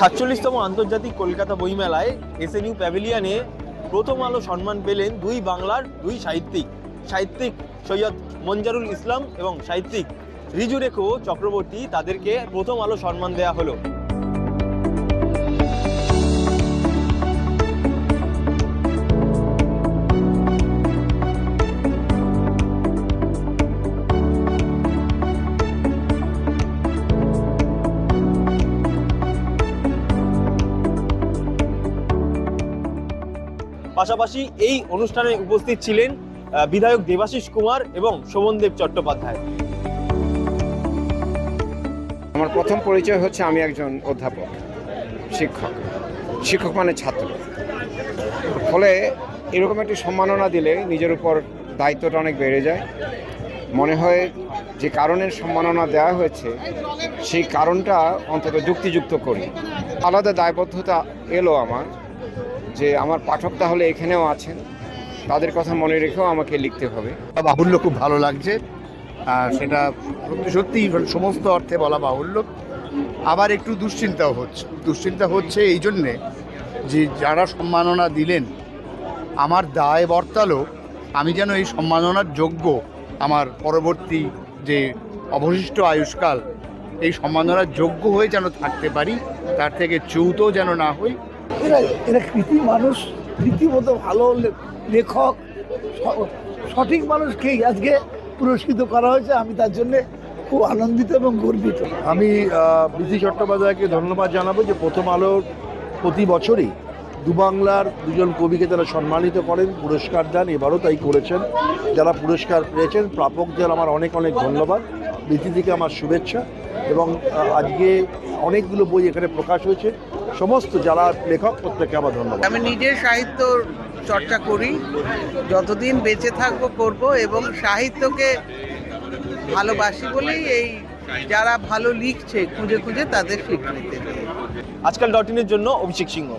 সাতচল্লিশতম আন্তর্জাতিক কলকাতা বইমেলায় এসএনইউ প্যাভিলিয়নে প্রথম আলো সম্মান পেলেন দুই বাংলার দুই সাহিত্যিক। সাহিত্যিক সৈয়দ মঞ্জারুল ইসলাম এবং সাহিত্যিক রিজু রেখো চক্রবর্তী, তাদেরকে প্রথম আলো সম্মান দেয়া হলো। পাশাপাশি এই অনুষ্ঠানে উপস্থিত ছিলেন বিধায়ক দেবাশিস কুমার এবং শোভনদেব চট্টোপাধ্যায়। আমার প্রথম পরিচয় হচ্ছে আমি একজন অধ্যাপক, শিক্ষক। শিক্ষক মানে ছাত্র। ফলে এরকম একটি সম্মাননা দিলে নিজের উপর দায়িত্বটা অনেক বেড়ে যায়। মনে হয় যে কারণের সম্মাননা দেওয়া হয়েছে, সেই কারণটা অন্তত যুক্তিযুক্ত করি। আলাদা দায়বদ্ধতা এলো আমার। যে আমার পাঠক তাহলে এখানেও আছেন, তাদের কথা মনে রেখেও আমাকে লিখতে হবে। বাহুল্য খুব ভালো লাগছে, আর সেটা সত্যি সত্যি সমস্ত অর্থে বলা বাহুল্য। আবার একটু দুশ্চিন্তাও হচ্ছে, দুশ্চিন্তা হচ্ছে এই জন্যে যে যারা সম্মাননা দিলেন, আমার দায় বর্তালো আমি যেন এই সম্মাননার যোগ্য আমার পরবর্তী যে অবশিষ্ট আয়ুষ্কাল, এই সম্মাননার যোগ্য হয়ে যেন থাকতে পারি, তার থেকে চ্যুতও যেন না হই এরা এরা কৃতি মানুষ, রীতিমতো ভালো লেখক সঠিক মানুষকেই আজকে পুরস্কৃত করা হয়েছে। আমি তার জন্যে খুব আনন্দিত এবং গর্বিত। আমি বিধি চট্টোপাধ্যায়কে ধন্যবাদ জানাব যে প্রথম আলোর প্রতি বছরই দুবাংলার দুজন কবিকে তারা সম্মানিত করেন, পুরস্কার দেন। এবারও তাই করেছেন। যারা পুরস্কার পেয়েছেন, প্রাপকদের আমার অনেক অনেক ধন্যবাদ। বিধি থেকে আমার শুভেচ্ছা। এবং আজকে অনেকগুলো বই এখানে প্রকাশ হয়েছে। সমস্ত যারা লেখক প্রত্যেককে আমার ধন্যবাদ। আমি নিজে সাহিত্য চর্চা করি যতদিন বেঁচে থাকব করব এবং সাহিত্যকে ভালোবাসি বলেই এই যারা ভালো লিখছে খুঁজে খুঁজে তাদের স্বীকৃতি। আজকাল ডট ইনের জন্য অভিষেক সিংহ।